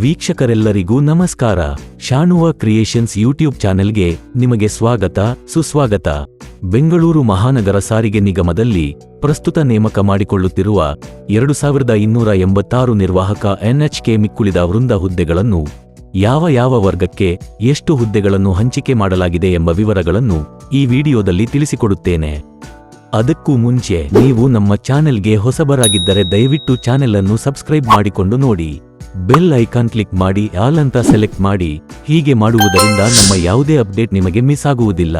ವೀಕ್ಷಕರೆಲ್ಲರಿಗೂ ನಮಸ್ಕಾರ. ಶಾಣುವ creations YouTube ಚಾನೆಲ್ಗೆ ನಿಮಗೆ ಸ್ವಾಗತ, ಸುಸ್ವಾಗತ. ಬೆಂಗಳೂರು ಮಹಾನಗರ ಸಾರಿಗೆ ನಿಗಮದಲ್ಲಿ ಪ್ರಸ್ತುತ ನೇಮಕ ಮಾಡಿಕೊಳ್ಳುತ್ತಿರುವ ಎರಡು ಸಾವಿರದ ಇನ್ನೂರ ಎಂಬತ್ತಾರು ನಿರ್ವಾಹಕ ಎನ್ಎಚ್ಕೆ ಮಿಕ್ಕುಳಿದ ವೃಂದ ಹುದ್ದೆಗಳನ್ನು ಯಾವ ಯಾವ ವರ್ಗಕ್ಕೆ ಎಷ್ಟು ಹುದ್ದೆಗಳನ್ನು ಹಂಚಿಕೆ ಮಾಡಲಾಗಿದೆ ಎಂಬ ವಿವರಗಳನ್ನು ಈ ವಿಡಿಯೋದಲ್ಲಿ ತಿಳಿಸಿಕೊಡುತ್ತೇನೆ. ಅದಕ್ಕೂ ಮುಂಚೆ ನೀವು ನಮ್ಮ ಚಾನೆಲ್ಗೆ ಹೊಸಬರಾಗಿದ್ದರೆ ದಯವಿಟ್ಟು ಚಾನೆಲ್ ಅನ್ನು ಸಬ್ಸ್ಕ್ರೈಬ್ ಮಾಡಿಕೊಂಡು ನೋಡಿ. ಬೆಲ್ ಐಕಾನ್ ಕ್ಲಿಕ್ ಮಾಡಿ ಆಲ್ ಅಂತ ಸೆಲೆಕ್ಟ್ ಮಾಡಿ. ಹೀಗೆ ಮಾಡುವುದರಿಂದ ನಮ್ಮ ಯಾವುದೇ ಅಪ್ಡೇಟ್ ನಿಮಗೆ ಮಿಸ್ ಆಗುವುದಿಲ್ಲ.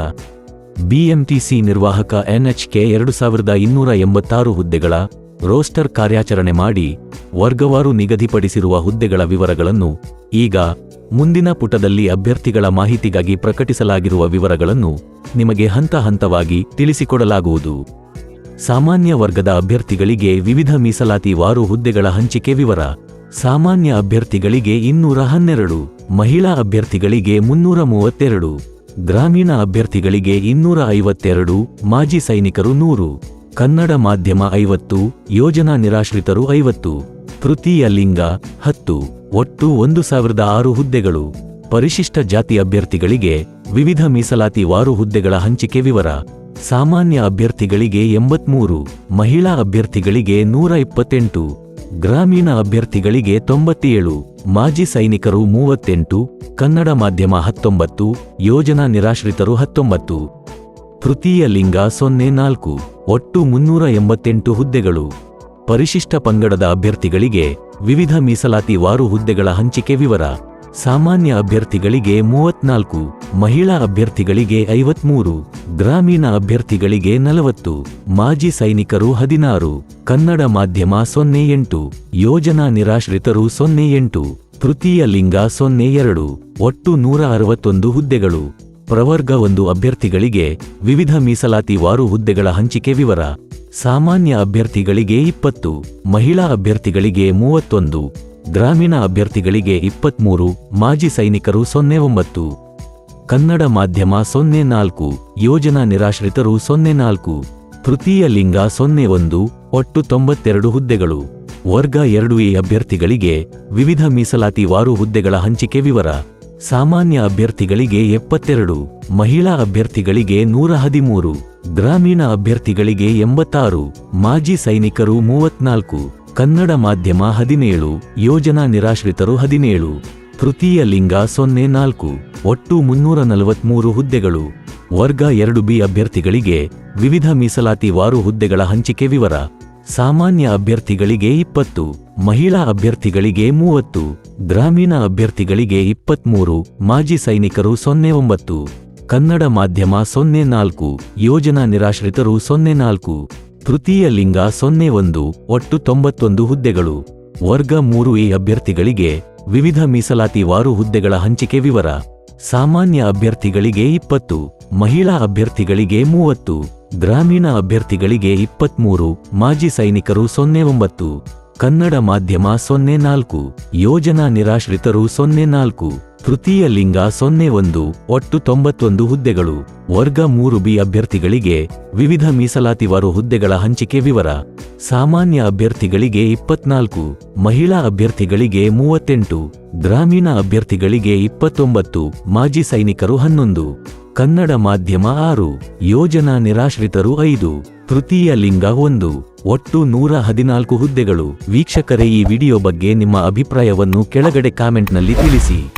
ಬಿಎಂಟಿಸಿ ನಿರ್ವಾಹಕ ಎನ್ಎಚ್ಕೆ ಎರಡು ಸಾವಿರದ ಇನ್ನೂರ ಎಂಬತ್ತಾರು ಹುದ್ದೆಗಳ ರೋಸ್ಟರ್ ಕಾರ್ಯಾಚರಣೆ ಮಾಡಿ ವರ್ಗವಾರು ನಿಗದಿಪಡಿಸಿರುವ ಹುದ್ದೆಗಳ ವಿವರಗಳನ್ನು ಈಗ ಮುಂದಿನ ಪುಟದಲ್ಲಿ ಅಭ್ಯರ್ಥಿಗಳ ಮಾಹಿತಿಗಾಗಿ ಪ್ರಕಟಿಸಲಾಗಿರುವ ವಿವರಗಳನ್ನು ನಿಮಗೆ ಹಂತ ಹಂತವಾಗಿ ತಿಳಿಸಿಕೊಡಲಾಗುವುದು. ಸಾಮಾನ್ಯ ವರ್ಗದ ಅಭ್ಯರ್ಥಿಗಳಿಗೆ ವಿವಿಧ ಮೀಸಲಾತಿ ವಾರು ಹುದ್ದೆಗಳ ಹಂಚಿಕೆ ವಿವರ. ಸಾಮಾನ್ಯ ಅಭ್ಯರ್ಥಿಗಳಿಗೆ ಇನ್ನೂರ ಹನ್ನೆರಡು, ಮಹಿಳಾ ಅಭ್ಯರ್ಥಿಗಳಿಗೆ ಮುನ್ನೂರ ಮೂವತ್ತೆರಡು, ಗ್ರಾಮೀಣ ಅಭ್ಯರ್ಥಿಗಳಿಗೆ ಇನ್ನೂರ ಐವತ್ತೆರಡು, ಮಾಜಿ ಸೈನಿಕರು ನೂರು, ಕನ್ನಡ ಮಾಧ್ಯಮ ಐವತ್ತು, ಯೋಜನಾ ನಿರಾಶ್ರಿತರು ಐವತ್ತು, ತೃತೀಯ ಲಿಂಗ ಹತ್ತು, ಒಟ್ಟು ಒಂದು ಸಾವಿರದ ಆರು ಹುದ್ದೆಗಳು. ಪರಿಶಿಷ್ಟ ಜಾತಿ ಅಭ್ಯರ್ಥಿಗಳಿಗೆ ವಿವಿಧ ಮೀಸಲಾತಿ ವಾರು ಹುದ್ದೆಗಳ ಹಂಚಿಕೆ ವಿವರ. ಸಾಮಾನ್ಯ ಅಭ್ಯರ್ಥಿಗಳಿಗೆ ಎಂಬತ್ಮೂರು, ಮಹಿಳಾ ಅಭ್ಯರ್ಥಿಗಳಿಗೆ ನೂರ ಇಪ್ಪತ್ತೆಂಟು ಗ್ರಾಮೀಣ ಅಭ್ಯರ್ಥಿಗಳಿಗೆ ತೊಂಬತ್ತೇಳು, ಮಾಜಿ ಸೈನಿಕರು ಮೂವತ್ತೆಂಟು, ಕನ್ನಡ ಮಾಧ್ಯಮ ಹತ್ತೊಂಬತ್ತು, ಯೋಜನಾ ನಿರಾಶ್ರಿತರು ಹತ್ತೊಂಬತ್ತು. ತೃತೀಯ ಲಿಂಗ ಸೊನ್ನೆ ನಾಲ್ಕು, ಒಟ್ಟು ಮುನ್ನೂರ ಎಂಬತ್ತೆಂಟು ಹುದ್ದೆಗಳು. ಪರಿಶಿಷ್ಟ ಪಂಗಡದ ಅಭ್ಯರ್ಥಿಗಳಿಗೆ ವಿವಿಧ ಮೀಸಲಾತಿ ವಾರು ಹುದ್ದೆಗಳ ಹಂಚಿಕೆ ವಿವರ. ಸಾಮಾನ್ಯ ಅಭ್ಯರ್ಥಿಗಳಿಗೆ ಮೂವತ್ನಾಲ್ಕು, ಮಹಿಳಾ ಅಭ್ಯರ್ಥಿಗಳಿಗೆ ಐವತ್ಮೂರು, ಗ್ರಾಮೀಣ ಅಭ್ಯರ್ಥಿಗಳಿಗೆ ನಲವತ್ತು, ಮಾಜಿ ಸೈನಿಕರು ಹದಿನಾರು, ಕನ್ನಡ ಮಾಧ್ಯಮ ಸೊನ್ನೆ ಎಂಟು, ಯೋಜನಾ ನಿರಾಶ್ರಿತರು ಸೊನ್ನೆ ಎಂಟು, ತೃತೀಯ ಲಿಂಗ ಸೊನ್ನೆ ಎರಡು, ಒಟ್ಟು ನೂರ ಅರವತ್ತೊಂದು ಹುದ್ದೆಗಳು. ಪ್ರವರ್ಗ ಒಂದು ಅಭ್ಯರ್ಥಿಗಳಿಗೆ ವಿವಿಧ ಮೀಸಲಾತಿ ವಾರು ಹುದ್ದೆಗಳ ಹಂಚಿಕೆ ವಿವರ. ಸಾಮಾನ್ಯ ಅಭ್ಯರ್ಥಿಗಳಿಗೆ ಇಪ್ಪತ್ತು, ಮಹಿಳಾ ಅಭ್ಯರ್ಥಿಗಳಿಗೆ ಮೂವತ್ತೊಂದು. ಗ್ರಾಮೀಣ ಅಭ್ಯರ್ಥಿಗಳಿಗೆ ಇಪ್ಪತ್ಮೂರು, ಮಾಜಿ ಸೈನಿಕರು ಸೊನ್ನೆ ಒಂಬತ್ತು ಕನ್ನಡ ಮಾಧ್ಯಮ ಸೊನ್ನೆ ನಾಲ್ಕು ಯೋಜನಾ ನಿರಾಶ್ರಿತರು ಸೊನ್ನೆ ನಾಲ್ಕು ತೃತೀಯ ಲಿಂಗ ಸೊನ್ನೆ ಒಂದು ಒಟ್ಟು ತೊಂಬತ್ತೆರಡು ಹುದ್ದೆಗಳು. ವರ್ಗ ಎರಡು ಎ ಅಭ್ಯರ್ಥಿಗಳಿಗೆ ವಿವಿಧ ಮೀಸಲಾತಿ ವಾರು ಹುದ್ದೆಗಳ ಹಂಚಿಕೆ ವಿವರ. ಸಾಮಾನ್ಯ ಅಭ್ಯರ್ಥಿಗಳಿಗೆ ಎಪ್ಪತ್ತೆರಡು, ಮಹಿಳಾ ಅಭ್ಯರ್ಥಿಗಳಿಗೆ ನೂರ ಹದಿಮೂರು, ಗ್ರಾಮೀಣ ಅಭ್ಯರ್ಥಿಗಳಿಗೆ ಎಂಬತ್ತಾರು, ಮಾಜಿ ಸೈನಿಕರು ಮೂವತ್ನಾಲ್ಕು. ಕನ್ನಡ ಮಾಧ್ಯಮ ಹದಿನೇಳು, ಯೋಜನಾ ನಿರಾಶ್ರಿತರು ಹದಿನೇಳು, ತೃತೀಯ ಲಿಂಗ ಸೊನ್ನೆ ನಾಲ್ಕು, ಒಟ್ಟು ಮುನ್ನೂರ ನಲವತ್ಮೂರು ಹುದ್ದೆಗಳು, ವರ್ಗ ಎರಡು ಬಿ ಅಭ್ಯರ್ಥಿಗಳಿಗೆ ವಿವಿಧ ಮೀಸಲಾತಿ ವಾರು ಹುದ್ದೆಗಳ ಹಂಚಿಕೆ ವಿವರ, ಸಾಮಾನ್ಯ ಅಭ್ಯರ್ಥಿಗಳಿಗೆ ಇಪ್ಪತ್ತು, ಮಹಿಳಾ ಅಭ್ಯರ್ಥಿಗಳಿಗೆ ಮೂವತ್ತು, ಗ್ರಾಮೀಣ ಅಭ್ಯರ್ಥಿಗಳಿಗೆ ಇಪ್ಪತ್ಮೂರು, ಮಾಜಿ ಸೈನಿಕರು ಸೊನ್ನೆ ಒಂಬತ್ತು, ಕನ್ನಡ ಮಾಧ್ಯಮ ಸೊನ್ನೆ ನಾಲ್ಕು, ಯೋಜನಾ ನಿರಾಶ್ರಿತರು ಸೊನ್ನೆ ನಾಲ್ಕು. ತೃತೀಯ ಲಿಂಗ ಸೊನ್ನೆ ಒಂದು, ಒಟ್ಟು ತೊಂಬತ್ತೊಂದು ಹುದ್ದೆಗಳು. ವರ್ಗ ಮೂರು ಎ ಅಭ್ಯರ್ಥಿಗಳಿಗೆ ವಿವಿಧ ಮೀಸಲಾತಿ ವಾರು ಹುದ್ದೆಗಳ ಹಂಚಿಕೆ ವಿವರ. ಸಾಮಾನ್ಯ ಅಭ್ಯರ್ಥಿಗಳಿಗೆ ಇಪ್ಪತ್ತು, ಮಹಿಳಾ ಅಭ್ಯರ್ಥಿಗಳಿಗೆ ಮೂವತ್ತು, ಗ್ರಾಮೀಣ ಅಭ್ಯರ್ಥಿಗಳಿಗೆ ಇಪ್ಪತ್ಮೂರು, ಮಾಜಿ ಸೈನಿಕರು ಸೊನ್ನೆ ಒಂಬತ್ತು, ಕನ್ನಡ ಮಾಧ್ಯಮ ಸೊನ್ನೆ ನಾಲ್ಕು, ಯೋಜನಾ ನಿರಾಶ್ರಿತರು ಸೊನ್ನೆ ನಾಲ್ಕು. ತೃತೀಯ ಲಿಂಗ ಸೊನ್ನೆ ಒಂದು, ಒಟ್ಟು ತೊಂಬತ್ತೊಂದು ಹುದ್ದೆಗಳು. ವರ್ಗ ಮೂರು ಬಿ ಅಭ್ಯರ್ಥಿಗಳಿಗೆ ವಿವಿಧ ಮೀಸಲಾತಿವಾರು ಹುದ್ದೆಗಳ ಹಂಚಿಕೆ ವಿವರ. ಸಾಮಾನ್ಯ ಅಭ್ಯರ್ಥಿಗಳಿಗೆ ಇಪ್ಪತ್ನಾಲ್ಕು, ಮಹಿಳಾ ಅಭ್ಯರ್ಥಿಗಳಿಗೆ ಮೂವತ್ತೆಂಟು, ಗ್ರಾಮೀಣ ಅಭ್ಯರ್ಥಿಗಳಿಗೆ ಇಪ್ಪತ್ತೊಂಬತ್ತು, ಮಾಜಿ ಸೈನಿಕರು ಹನ್ನೊಂದು. ಕನ್ನಡ ಮಾಧ್ಯಮ ಆರು, ಯೋಜನಾ ನಿರಾಶ್ರಿತರು ಐದು. ತೃತೀಯ ಲಿಂಗ ಒಂದು, ಒಟ್ಟು ನೂರ ಹದಿನಾಲ್ಕು ಹುದ್ದೆಗಳು. ವೀಕ್ಷಕರೇ, ಈ ವಿಡಿಯೋ ಬಗ್ಗೆ ನಿಮ್ಮ ಅಭಿಪ್ರಾಯವನ್ನು ಕೆಳಗಡೆ ಕಾಮೆಂಟ್ನಲ್ಲಿ ತಿಳಿಸಿ.